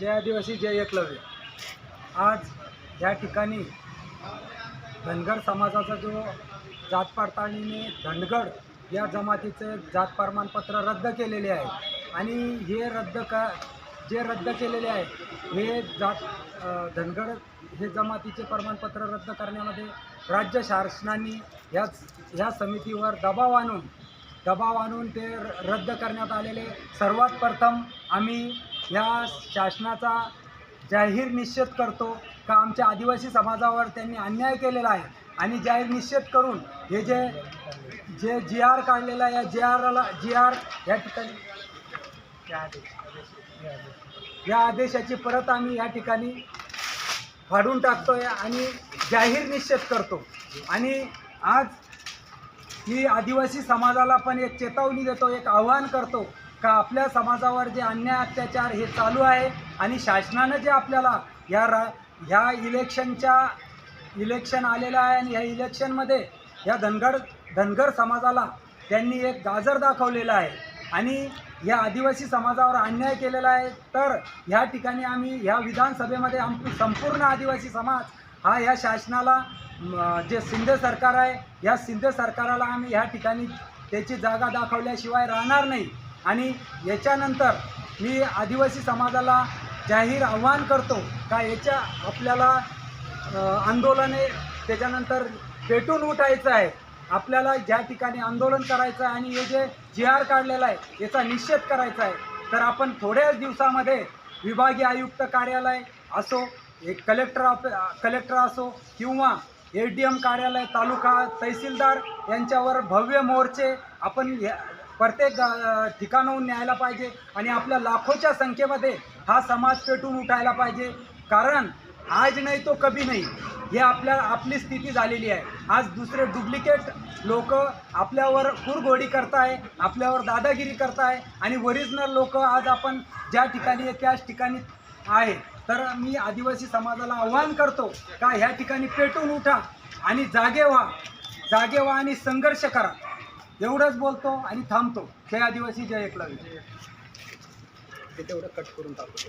जय आदिवासी जय एकलव्य. आज या ठिकाणी धनगर समाजाचा जो जात पडताळणीने धनगड या जमातीचे जात प्रमाणपत्र रद्द केलेले आहे. आणि हे रद्द का जे रद्द केलेले आहे हे जात धनगड हे जमातीचे प्रमाणपत्र रद्द करण्यामध्ये राज्य शासनाने ह्याच ह्या समितीवर दबाव आणून दबाव आणून ते र- रद्द करण्यात आलेले. सर्वात प्रथम आम्ही ह्या शासनाचा जाहीर निषेध करतो का आमच्या आदिवासी समाजावर त्यांनी अन्याय केलेला आहे. आणि जाहीर निषेध करून हे जे जे जी आर काढलेला आहे या जी आरला जी आर या ठिकाणी या आदेशाची परत आम्ही या ठिकाणी फाडून टाकतोय आणि जाहीर निषेध करतो. आणि आज ही आदिवासी समाजाला पण एक चेतावणी देतो एक आव्हान करतो का आपल्या समाजावर जे अन्याय अत्याचार हे चालू आहे आणि शासनानं जे आपल्याला ह्या रा ह्या इलेक्शनच्या इलेक्शन आलेलं आहे आणि ह्या इलेक्शनमध्ये या धनगर धनगर समाजाला त्यांनी एक गाजर दाखवलेला आहे आणि या आदिवासी समाजावर अन्याय केलेला आहे. तर ह्या ठिकाणी आम्ही ह्या विधानसभेमध्ये आम संपूर्ण आदिवासी समाज हा ह्या शासनाला जे शिंदे सरकार आहे या शिंदे सरकाराला आम्ही ह्या ठिकाणी त्याची जागा दाखवल्याशिवाय राहणार नाही. आणि याच्यानंतर मी आदिवासी समाजाला जाहीर आव्हान करतो का याच्या आपल्याला आंदोलने त्याच्यानंतर पेटून उठायचं आहे. आपल्याला ज्या ठिकाणी आंदोलन करायचं आहे आणि हे जे जी आर काढलेला आहे याचा निषेध करायचा आहे. तर आपण थोड्याच दिवसामध्ये विभागीय आयुक्त कार्यालय असो एक कलेक्टर ऑफ कलेक्टर असो किंवा ए डी एम कार्यालय तालुका तहसीलदार यांच्यावर भव्य मोर्चे आपण प्रत्येक ठिकाणाहून न्यायला पाहिजे आणि आपल्या लाखोच्या संख्येमध्ये हा समाज पेटून उठायला पाहिजे. कारण आज नाही तो कभी नाही. हे आपल्या आपली स्थिती झालेली आहे. आज दुसरे डुप्लिकेट लोक आपल्यावर कुरघोडी करताय आपल्यावर दादागिरी करताय आणि ओरिजिनल लोक आज आपण ज्या ठिकाणी आहे त्याच ठिकाणी आहे. तर मी आदिवासी समाजाला आव्हान करतो का ह्या ठिकाणी पेटून उठा आणि जागे व्हा. जागे व्हा आणि संघर्ष करा. एवढंच बोलतो आणि थांबतो. हे आदिवासी जय एकलव्य. ते तेवढं कट करून टाकतो